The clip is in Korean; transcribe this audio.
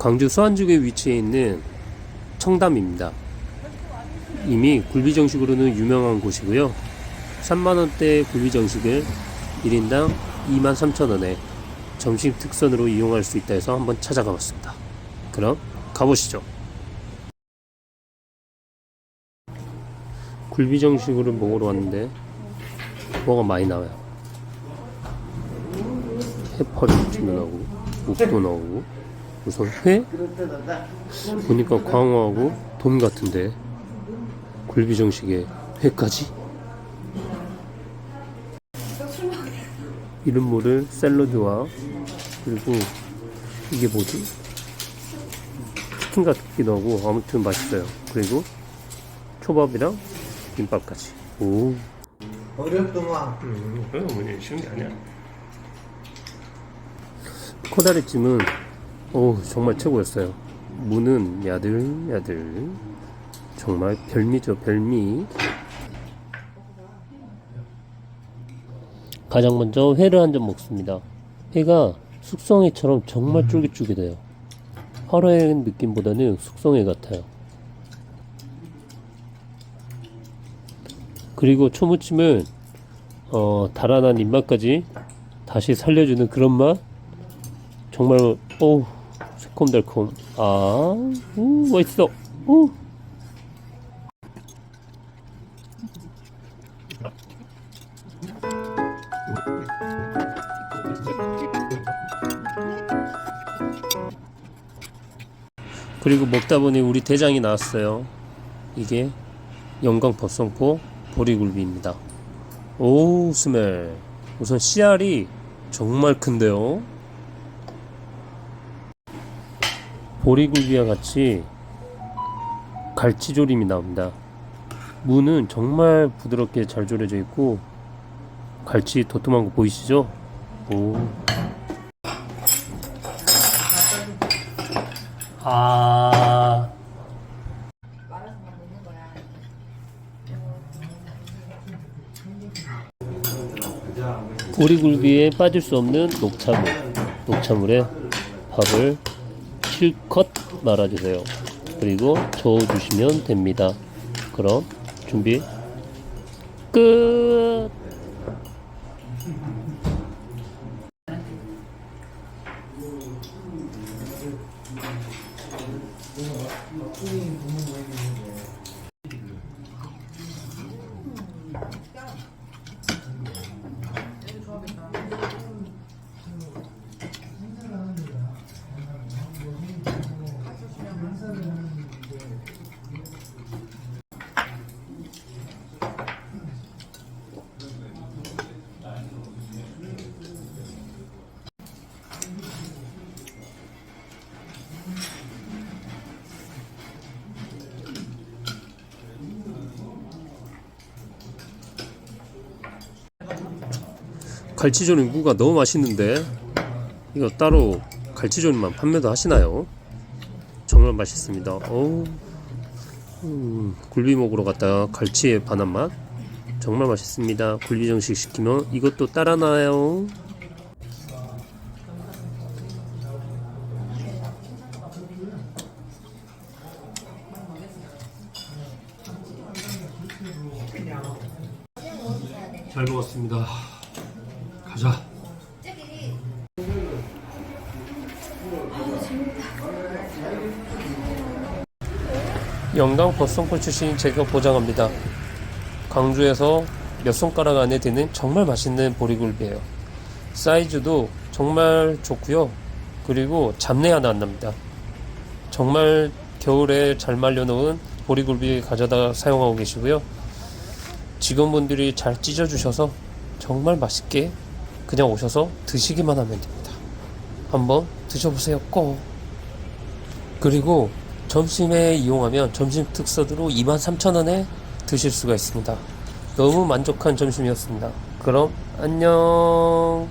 광주 수안죽에 위치해 있는 청담입니다. 이미 굴비 정식으로는 유명한 곳이고요. 3만원대 굴비 정식을 1인당 23,000원에 점심 특선으로 이용할 수 있다 해서 한번 찾아가 봤습니다. 그럼 가보시죠. 굴비 정식으로 먹으러 왔는데 뭐가 많이 나와요. 해파리찜도 나오고 묵도 나오고 우선 회? 보니까 광어하고 돔 같은데 굴비 정식에 회까지? 이름 모를 샐러드와 그리고 이게 뭐지? 치킨 같기도 하고 아무튼 맛있어요. 그리고 초밥이랑 김밥까지. 오. 어렵더만. 음, 그건 뭐냐 쉬운 게 아니야. 코다리찜은 오 정말 최고였어요. 무는 야들야들 정말 별미죠 별미. 가장 먼저 회를 한 점 먹습니다. 회가 숙성회처럼 정말 쫄깃쫄깃해요. 화로회 느낌보다는 숙성회 같아요. 그리고 초무침은 어, 달아난 입맛까지 다시 살려주는 그런 맛 정말 오 새콤달콤. 아 우, 맛있어. 우. 그리고 먹다 보니 우리 대장이 나왔어요. 이게 영광 버섯고 보리굴비입니다. 오 스멜. 우선 씨알이 정말 큰데요 보리굴비와 같이 갈치조림이 나옵니다 무는 정말 부드럽게 잘 졸여져 있고 갈치 도톰한 거 보이시죠? 오. 아. 보리굴비에 빠질 수 없는 녹차물. 녹차물에 밥을 실컷 말아주세요. 그리고 저어주시면 됩니다. 그럼 준비 끝. 갈치조림 무가 너무 맛있는데 이거 따로 갈치조림만 판매도 하시나요? 정말 맛있습니다. 어우, 음, 굴비 먹으러 갔다가 갈치의 반한 맛 정말 맛있습니다. 굴비 정식 시키면 이것도 따라 나요. 잘 먹었습니다. 가자. 영광 버섯골 출신 제가 보장합니다. 광주에서 몇 손가락 안에 드는 정말 맛있는 보리굴비예요. 사이즈도 정말 좋고요. 그리고 잡내 하나 안 납니다. 정말 겨울에 잘 말려놓은 보리굴비 가져다 사용하고 계시고요. 직원분들이 잘 찢어주셔서 정말 맛있게 그냥 오셔서 드시기만 하면 됩니다. 한번 드셔보세요, 꼭. 그리고 점심에 이용하면 점심 특선으로 23,000원에 드실 수가 있습니다. 너무 만족한 점심이었습니다. 그럼 안녕.